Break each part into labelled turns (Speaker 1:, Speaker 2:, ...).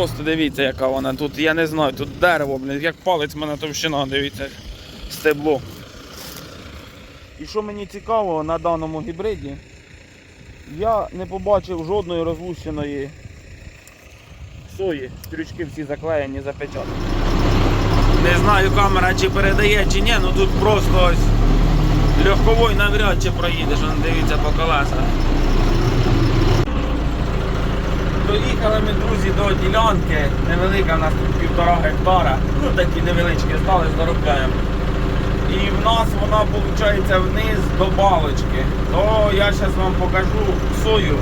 Speaker 1: просто дивіться, яка вона. Тут я не знаю, тут дерево, блін, як палець мене товщина, дивіться, стебло. І що мені цікаво на даному гібриді, я не побачив жодної розлущеної сої. Стрючки всі заклеєні, запечатані. Не знаю, камера чи передає, чи ні, ну тут просто ось легковий навряд чи проїдеш, дивіться по колесах. Доїхали ми, друзі, до ділянки. Невелика, в нас тут півтора гектара. Ну такі невеличкі стали, заробляємо. І в нас вона виходить вниз до балочки. То я зараз вам покажу сою,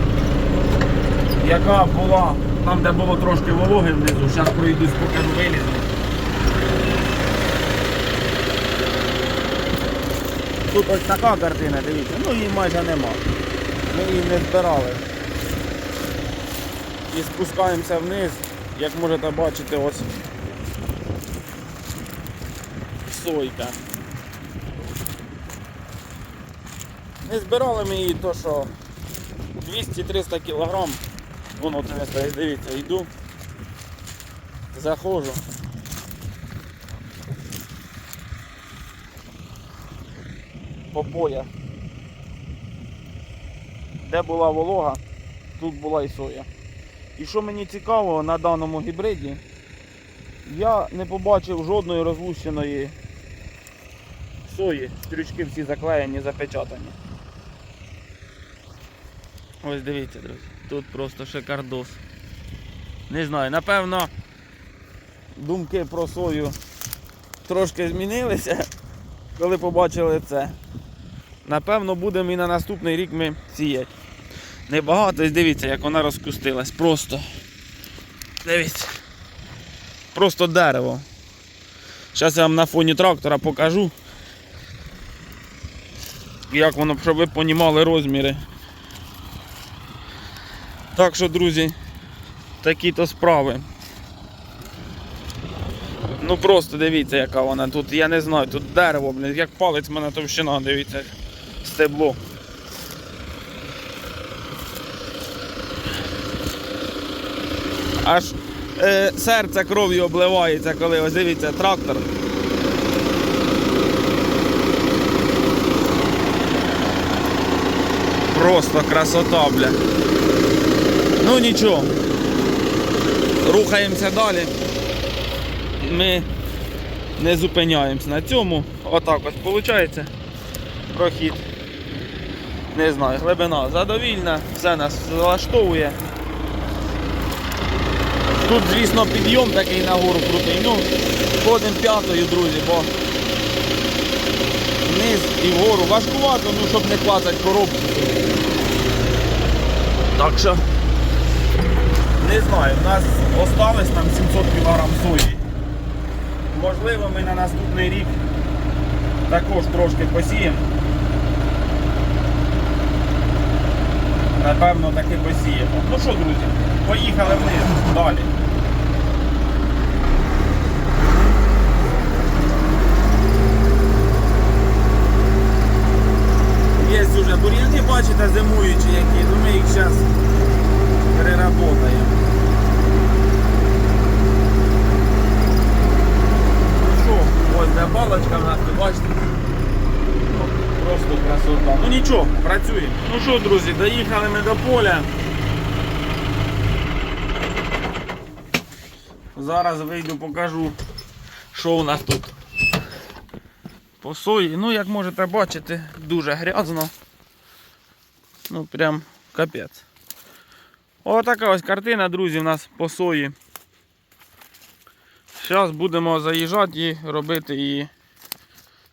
Speaker 1: яка була там, де було трошки вологи внизу. Зараз пройдусь, покажу вилізу. Тут ось така картина, дивіться, ну її майже нема. Ми її не збирали. І спускаємося вниз, як можете бачити, ось сойка. Не збирали ми її то, що 200-300 кг. Воно це дивіться, йду, заходжу. По. Де була волога, тут була і соя. І що мені цікаво на даному гібриді, я не побачив жодної розлущеної сої. Стрючки всі заклеєні, запечатані. Ось дивіться, друзі, тут просто шикардос. Не знаю, напевно, думки про сою трошки змінилися, коли побачили це. Напевно, будемо і на наступний рік ми сіяти. Небагато, ось дивіться, як вона розкустилась. Просто. Дивіться. Просто дерево. Зараз я вам на фоні трактора покажу. Як воно, щоб ви понімали розміри. Так що, друзі, такі-то справи. Ну просто дивіться, яка вона. Тут я не знаю, тут дерево, блін, як палець в мене товщина, дивіться, стебло. Е, серце кров'ю обливається, коли ось дивіться трактор. Просто красота, бля. Ну нічого. Рухаємося далі. Ми не зупиняємося на цьому. Отак ось виходить. Прохід. Не знаю, глибина задовільна, все нас влаштовує. Тут, звісно, підйом такий нагору крутий. Ну, ходимо п'ятою, друзі, бо вниз і вгору важкувато, ну щоб не клацати коробку. Так що не знаю, у нас осталось там 700 кг сої. Можливо, ми на наступний рік також трошки посіємо. Напевно, таки посіємо. Ну що, друзі, поїхали вниз далі. Є бур'яни, бачите, зимуючі які, ну ми їх зараз переработаємо. Ну що, ось де балочка в нас, ви бачите? Ну, Просто красота. Ну нічого, працюємо. Ну що, друзі, доїхали ми до поля. Зараз вийду, покажу, що у нас тут по сої. Ну, як можете бачити, дуже грязно. Ну, прям капець. Отака ось картина, друзі, у нас по сої. Зараз будемо заїжджати і робити її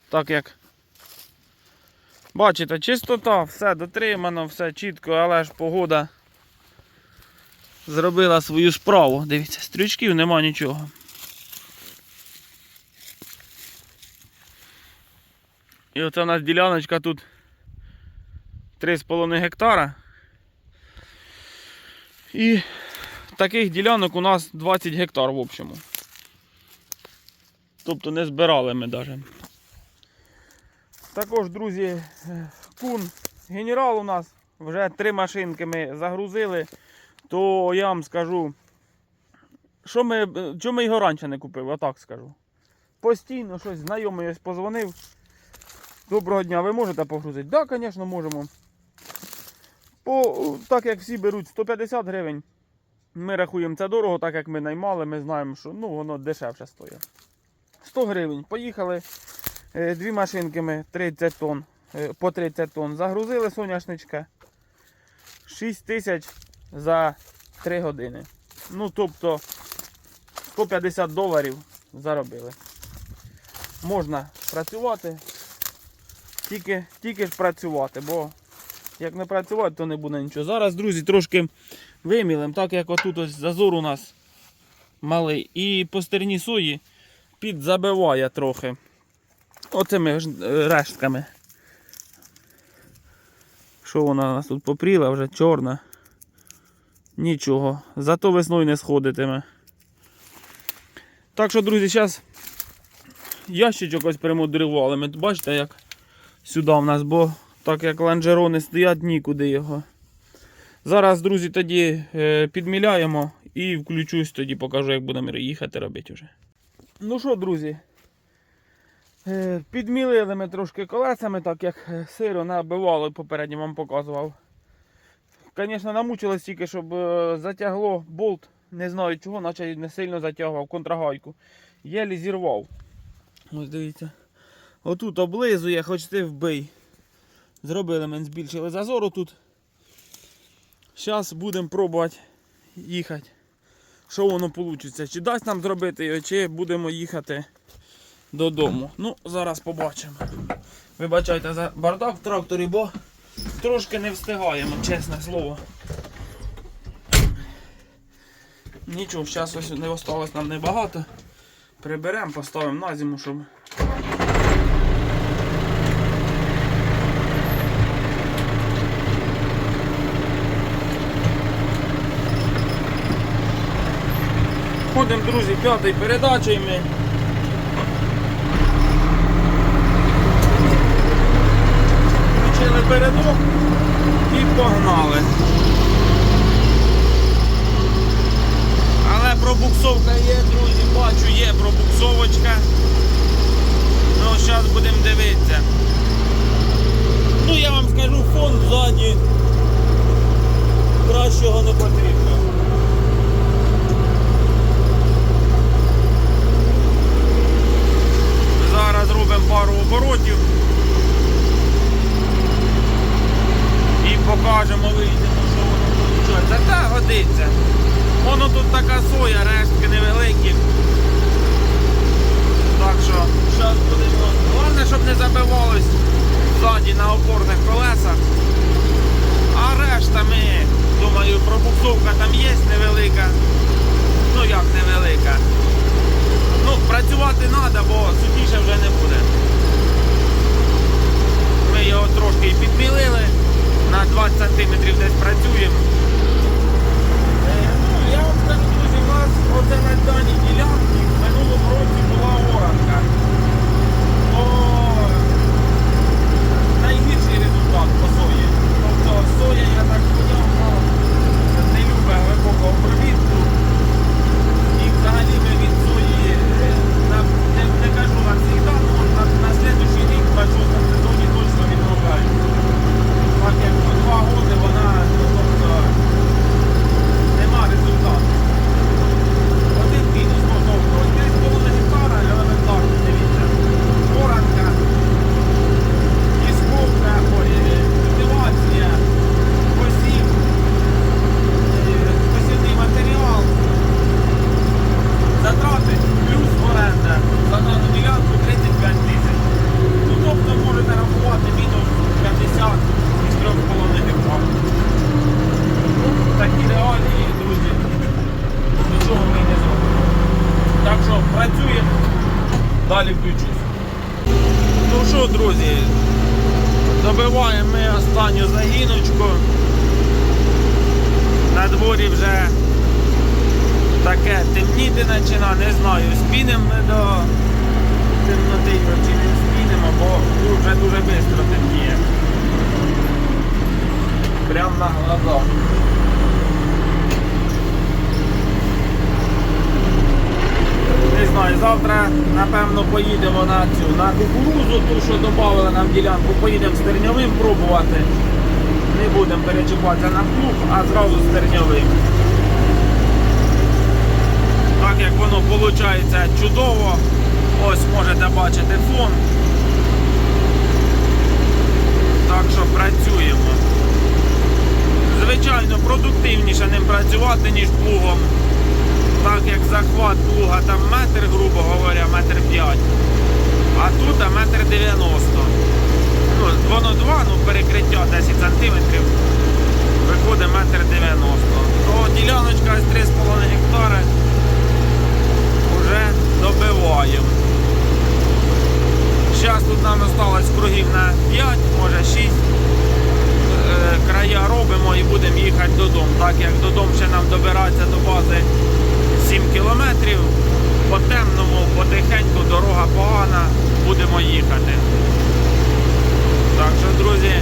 Speaker 1: так, як бачите, чистота, все дотримано, все чітко, але ж погода зробила свою справу. Дивіться, стрючків нема нічого. І оце у нас діляночка тут 3,5 гектара. І таких ділянок у нас 20 гектар в общому. Тобто не збирали ми навіть. Також, друзі, е, кун генерал у нас вже три машинки ми загрузили, то я вам скажу, що ми, е, чому ми його раніше не купили, отак скажу. Постійно щось знайомий ось позвонив. Доброго дня, ви можете погрузити? Так, да, звісно, можемо. По, так як всі беруть 150 гривень, ми рахуємо це дорого, так як ми наймали, ми знаємо, що ну, воно дешевше стоїть. 100 гривень. Поїхали. Е, Дві машинки ми 30 тонн, е, по 30 тонн. Загрузили соняшничка. 6 тисяч за 3 години. Ну, тобто 150 доларів заробили. Можна працювати, тільки, тільки ж працювати, бо як не працювати, то не буде нічого. Зараз, друзі, трошки вимілим, так як отут ось зазор у нас малий. І по стерні сої підзабиває трохи. Оцими е, рештками. Що вона у нас тут попріла, вже чорна. Нічого. Зато весною не сходитиме. Так що, друзі, зараз ящичок ось перемудрували. Бачите, як сюди в нас, бо так як ланжерони стоять, нікуди його. Зараз, друзі, тоді е, підміляємо і включусь, тоді покажу, як будемо їхати робити вже. Ну що, друзі, е, підмілили ми трошки колесами, так як е, сиро набивали, попередньо вам показував. Звісно, намучилось тільки, щоб затягло болт. Не знаю чого, наче не сильно затягував контрагайку. Єлі зірвав. Ось дивіться. Отут облизує, хоч ти вбий. Зробили ми збільшили зазору тут. Зараз будемо пробувати їхати. Що воно вийде? Чи дасть нам зробити його, чи будемо їхати додому. Ну, зараз побачимо. Вибачайте за бардак в тракторі, бо трошки не встигаємо, чесне слово. Нічого, зараз не осталось нам небагато. Приберемо, поставимо на зиму, щоб. Ходимо, друзі, п'ятий передачею ми. Включили передок і погнали. Але пробуксовка є, друзі, бачу, є пробуксовочка. Ну, зараз будемо дивитися. Ну, я вам скажу, фон ззаді кращого не потрібно. Зараз робимо пару оборотів. І покажемо, вийдемо, що воно виходить. Та годиться. Воно тут така соя, рештки невеликі. Так що, зараз будемо. Головне, щоб не забивалось ззаді на опорних колесах. А решта ми, думаю, пробуксовка там є невелика. Ну як невелика. Ну, працювати треба, бо сутніше вже не буде. Ми його трошки і підмілили. На 20 см десь працюємо. Е, Ну, я вам скажу, друзі, у нас оце на даній ділянці в минулому році була оранка. То найгірший результат по сої. Тобто соя, я так поняв, ну, не любить глибокого обробітку. І взагалі ми від сої, е, на, не, не кажу на завжди, ну, на, на слідуючий рік, в 26 сезоні точно відмовляюся. Так як по два роки вона, ну, тобто, нема результату. Один мінус, ну, тобто, 3,5 гектара, елементарно, дивіться. Оранка, дісковка, ой, е, культивація, посів, е, посівний матеріал, затрати плюс оренда за дану ділянку 35 тисяч. Ну, тобто можете рахувати мінус 50 із 3,5 гектарів. Ну, такі реалії, друзі, нічого ми не зробимо. Так що працюємо, далі включусь. Ну що, друзі, добиваємо ми останню загіночку. На дворі вже таке темніти почина, не знаю, спінемо ми до темноти його чи не спінемо, бо вже дуже швидко темніє. Прямо на глазах. Завтра, напевно, поїдемо на цю на кукурузу, ту, що додали нам ділянку, поїдемо стерньовим пробувати. Не будемо перечіпатися на плуг, а зразу стерньовим. Так як воно виходить чудово. Ось можете бачити фон. Так що працюємо. Звичайно, продуктивніше ним працювати, ніж плугом. Так як захват плуга там метр, грубо говоря, метр п'ять. А тут метр дев'яносто. Ну, воно два, ну перекриття 10 сантиметрів. Виходить метр дев'яносто. То діляночка з 3,5 гектари вже добиваємо. Зараз тут нам осталось кругів на 5, може 6 е, края робимо і будемо їхати додому. Так як додому ще нам добиратися до бази 7 кілометрів. По темному, потихеньку, дорога погана, будемо їхати. Так що, друзі,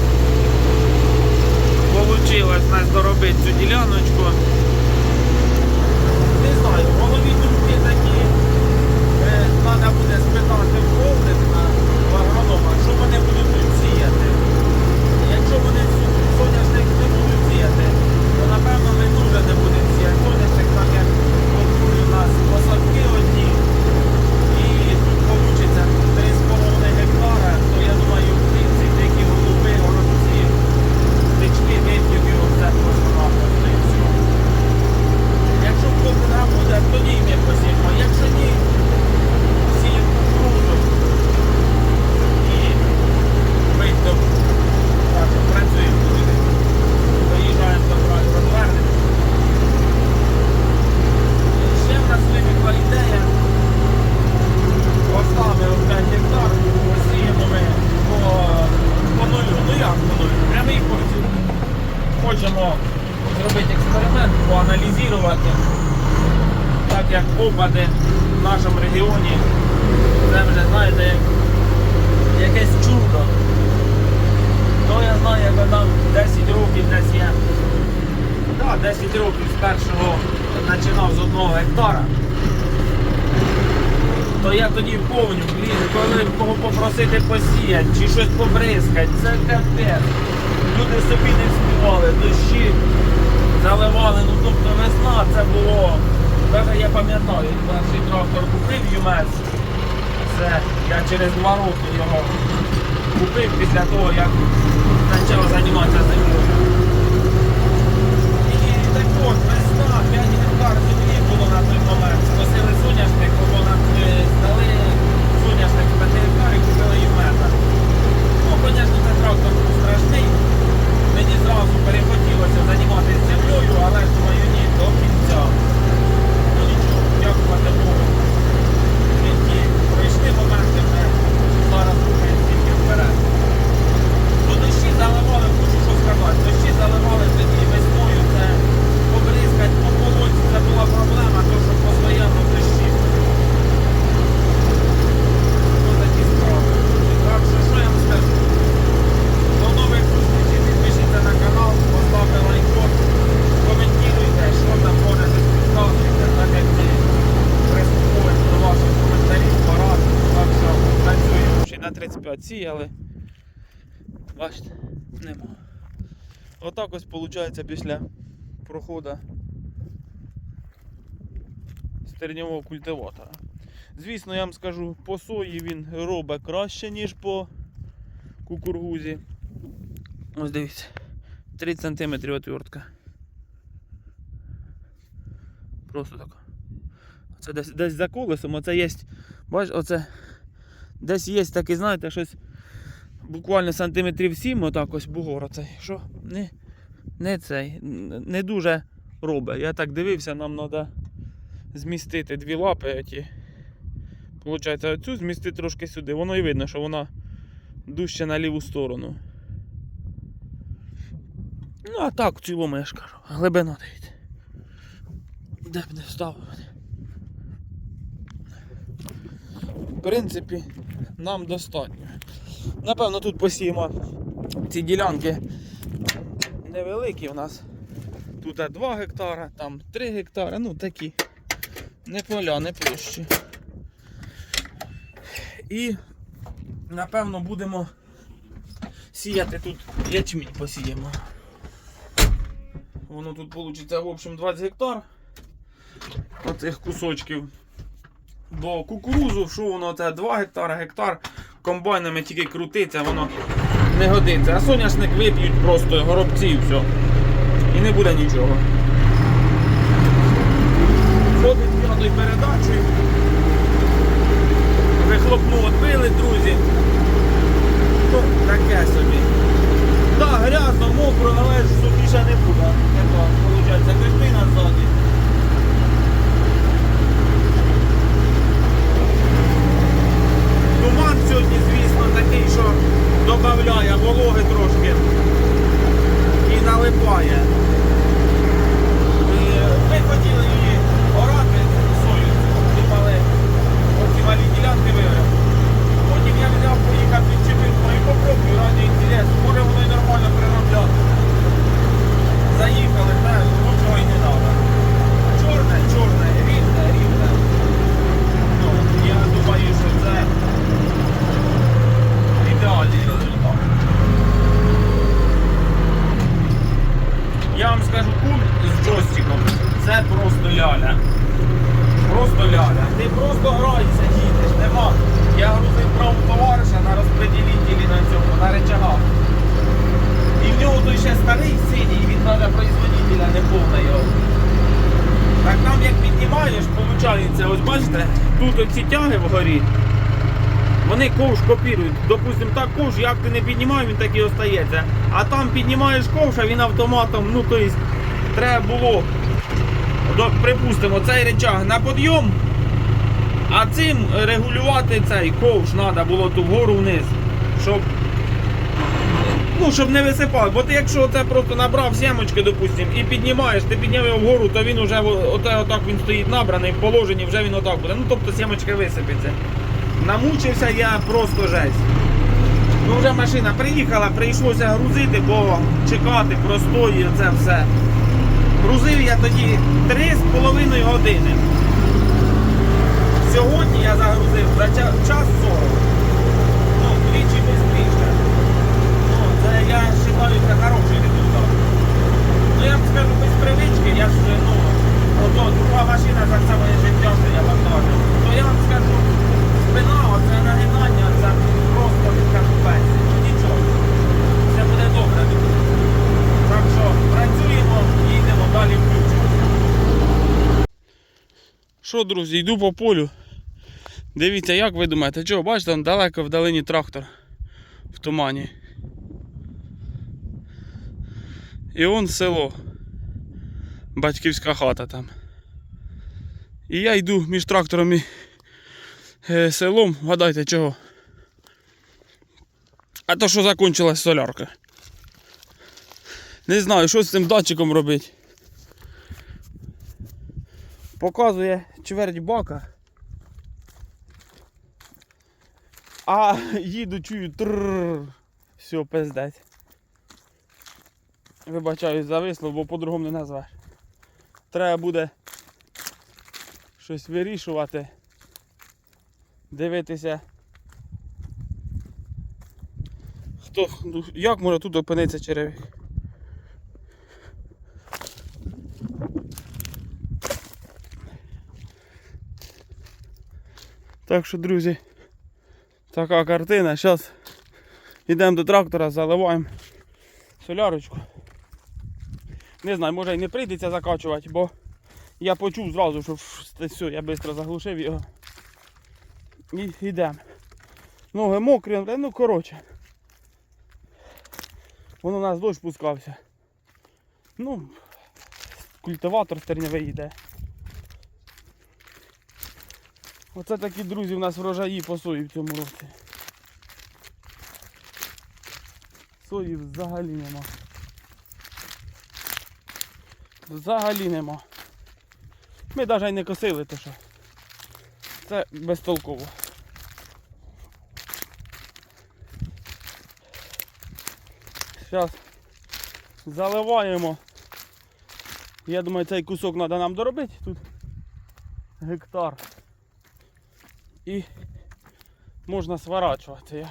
Speaker 1: вийшло нас доробити цю діляночку. Не знаю, голові думки такі. Треба буде спитати в холдинг на в агронома, що вони будуть тут сіяти. Якщо вони соняшник не будуть сіяти, то напевно ми дуже не будемо сіяти. Соняшник так як от у нас посадки одні. І тут вийде 3,5 гектара, то я думаю, в принципі, які голуби, горобці, птички, вип'ють його все просто напросто і все. Якщо холдинга буде, тоді ми посіємо. Якщо ні, сіємо кукурудзу і вийдемо. Так, що працюємо туди. Доїжджаємо до краю, розвернемо. Ще в нас виникла ідея. Поставили 5 гектар, посіємо ми по, по нулю. Ну як по нулю? Прямий посів. Хочемо зробити експеримент, поаналізувати так як опади в нашому регіоні, це вже знаєте, як якесь чудо. То я знаю, як там 10 років десь є. Так, 10 років з першого починав з одного гектара. То я тоді блін, коли кого попросити посіяти чи щось побризкати, це капець. Люди собі не співали, дощі заливали, ну тобто весна це було. Навіть я пам'ятаю, перший трактор купив ЮМЕС. Це я через два роки його купив після того, як почав займатися землею. І так от, весна, 5 гектар землі було на той момент. Скосили соняшник, бо нам е, здали соняшник з 5 гектарів, купили ЮМЕСа. Ну, звісно, це трактор був страшний. Мені зразу перехотілося займатися землею, але ж думаю, ні, до кінця. Ну нічого, дякувати Богу. В житті пройшли моменти, вже зараз рухаємо тільки вперед. Ну дощі заливали, хочу що сказати, дощі заливали тоді весною, це побризкать по полоці, це була проблема, то що постійно дощі. Ну такі справи. Так що, що я вам скажу? До нових зустрічей, підпишіться на канал, поставте лайкос, коментуйте, що там можете підказуйте, так як ми прислуховуємо до ваших коментарів, порад, так що працюємо. 35 сіяли. Бачите, нема. Отак ось виходить після проходу стерньового культиватора. Звісно, я вам скажу, по сої він робить краще, ніж по кукургузі. Ось дивіться. 30 см отвертка. Просто так. Це десь, десь за колесом, оце є. Бач, оце десь є такий, знаєте, щось буквально сантиметрів 7, отак ось бугор оцей. Що? Не, не цей. Не дуже робить. Я так дивився, нам треба змістити дві лапи. Ті. Получається, оцю змістити трошки сюди. Воно і видно, що вона дужче на ліву сторону. Ну, а так, в цілому я ж кажу. Глибина дивіться. Де б не встав. В принципі, нам достатньо. Напевно, тут посіємо ці ділянки невеликі у нас. Тут 2 гектара, там 3 гектари, ну такі. Не поля, не площі. І напевно будемо сіяти тут ячмінь посіємо. Воно тут вийде в общем 20 гектар оцих кусочків. Бо кукурузу, що воно це 2 гектара, гектар комбайнами тільки крутиться, воно не годиться. А соняшник вип'ють просто горобці і все. І не буде нічого. Ходить п'ятою передачею. Вихлопну відбили, друзі. Ну, таке собі. Так, грязно, мокро, але ж сухіше не буде. Яка, виходить, картина ззаді. Туман сьогодні, звісно, такий, що додає вологи трошки і налипає. І ми хотіли її орати сою. Думали, оці малі ділянки вивели. Потім я взяв, поїхав підчепив, ну і попробую раді інтерес. Може воно і нормально приробляти. Заїхали, теж, ну чого й не треба. Чорне, чорне, рівне, рівне. Ну, я думаю, що це ідеальний результат. Я вам скажу, кум з джойстиком це просто ляля. Просто ляля. Ти просто граєшся, їдеш, нема. Я грузив праву товариша на розпреділителі на цьому, на речагах. І в нього той ще старий синій, він треба производителя, не повна його. Так там як піднімаєш, виходить, ось бачите, тут оці тяги вгорі, вони ковш копірують. Допустим, так ковш, як ти не піднімаєш, він так і остається. А там піднімаєш ковш, а він автоматом, ну то есть, треба було, припустимо, цей речаг на підйом, а цим регулювати цей ковш треба було ту вгору вниз, щоб Ну, щоб не висипав. Бо ти якщо це просто набрав сімочки, допустим, і піднімаєш, ти підняв його вгору, то він вже отак він стоїть набраний в положенні, вже він отак буде. Ну тобто сімочка висипеться. Намучився я просто жесть. Ну вже машина приїхала, прийшлося грузити, бо чекати простої, це все. Грузив я тоді 3,5 години. Сьогодні я загрузив за час 40. Ну, двічі швидше. Ну, це я вважаю, це хороший результат. Ну я вам скажу без привички, я ж ну, ото друга машина так само є життя, що я вантажу. То я вам скажу, спина, оце нагинання, це просто капець. Ну нічого. Все буде добре. Так що працюємо, їдемо далі включимо. Друзі, йду по полю. Дивіться, як ви думаєте, чого, бачите, там далеко вдалині трактор в тумані. І он село. Батьківська хата там. І я йду між трактором і е, селом, гадайте чого. А то що закончилась солярка. Не знаю, що з цим датчиком робити. Показує чверть бака. А їду, чую трррр. Все, пиздець. Вибачаюсь за вислов, бо по-другому не назвеш. Треба буде щось вирішувати. Дивитися. Хто, ну, як може тут опинитися черевик? Так що, друзі, така картина. Зараз йдемо до трактора, заливаємо солярочку. Не знаю, може і не прийдеться закачувати, бо я почув зразу, що все, я швидко заглушив його. І йдемо. Ноги мокрі, ну коротше. Воно у нас дощ пускався. Ну, культиватор стернявий йде. Оце такі друзі в нас врожаї по сої в цьому році. Сої взагалі нема. Взагалі нема. Ми навіть не косили, то що. Це безтолково. Зараз заливаємо. Я думаю, цей кусок треба нам доробити тут. Гектар. І можна сворачувати. Я...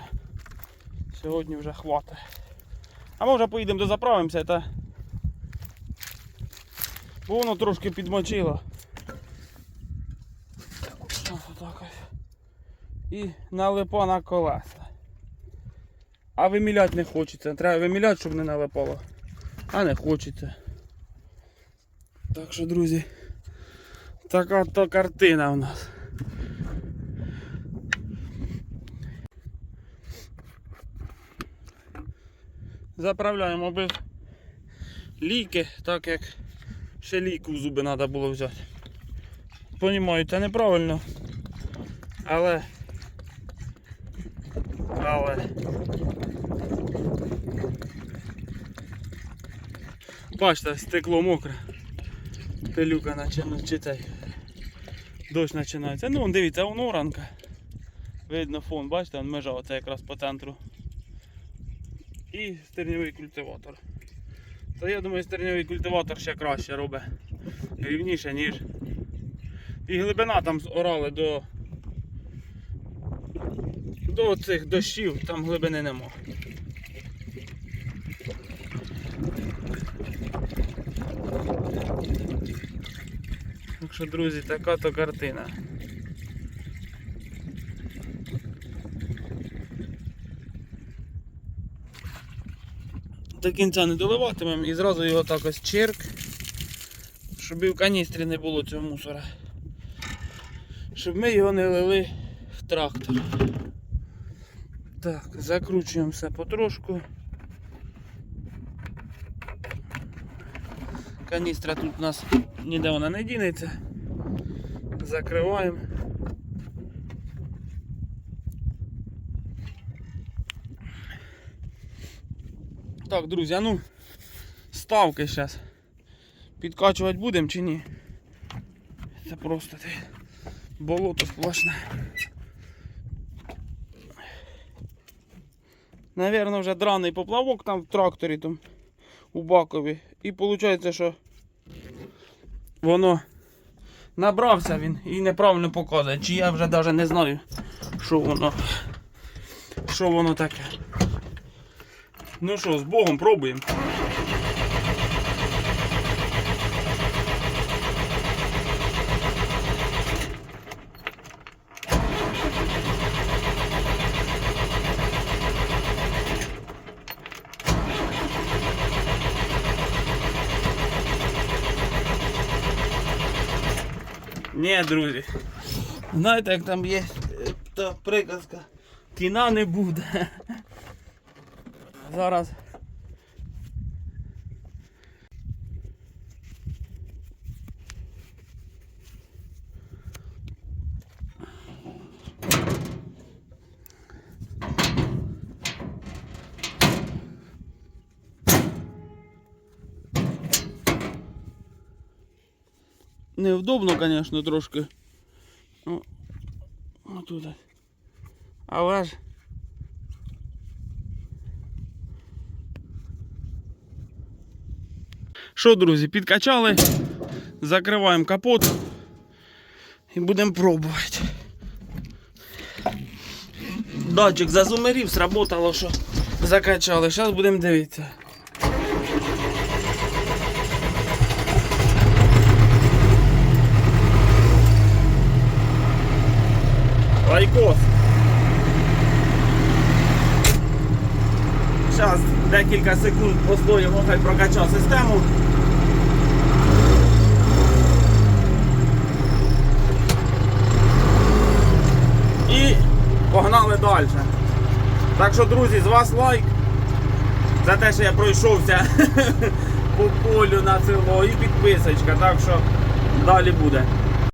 Speaker 1: Сьогодні вже хватить. А може поїдемо дозаправимося та. Бо воно трошки підмочило. І налипа на колеса. А виміляти не хочеться. Треба виміляти, щоб не налипало. А не хочеться. Так що, друзі, така то картина в нас. Заправляємо без ліки, так як ще ліку в зуби треба було взяти. Понімаю, це неправильно. Але. Але. Бачите, стекло мокре. Пилюка наче, ну. Дощ починається. Ну, дивіться, вон оранка. Видно фон, бачите, вон межа оце якраз по центру. І стерньовий культиватор. Та я думаю, стерньовий культиватор ще краще робить. Рівніше, ніж. І глибина там орали до. До цих дощів, там глибини нема. Так що, друзі, така то картина. До кінця не доливатимемо і зразу його так ось черк, щоб і в каністрі не було цього мусора. Щоб ми його не лили в трактор. Так, закручуємо все потрошку. Каністра тут у нас ніде вона не дінеться. Закриваємо. Так, друзі, а ну ставки зараз. Підкачувати будемо чи ні? Це просто те болото сплошне. Навірно, вже драний поплавок там в тракторі там у бакові. І виходить, що воно набрався він і неправильно показує. Чи я вже навіть не знаю, що воно. Що воно таке. Ну що, з Богом пробуємо. Ні, друзі. Знаєте, як там є е, та приказка. Кіна не буде. Зараз. Невдобно, звісно, трошки. О, отут. Але ж. Що, друзі, підкачали, закриваємо капот і будемо пробувати. Датчик зазумерів, сработало, що закачали. Зараз будемо дивитися. Лайкос. Зараз декілька секунд постоїмо, хай прокачав систему. І погнали далі. Так що, друзі, з вас лайк за те, що я пройшовся по полю на село і підписочка. Так що далі буде.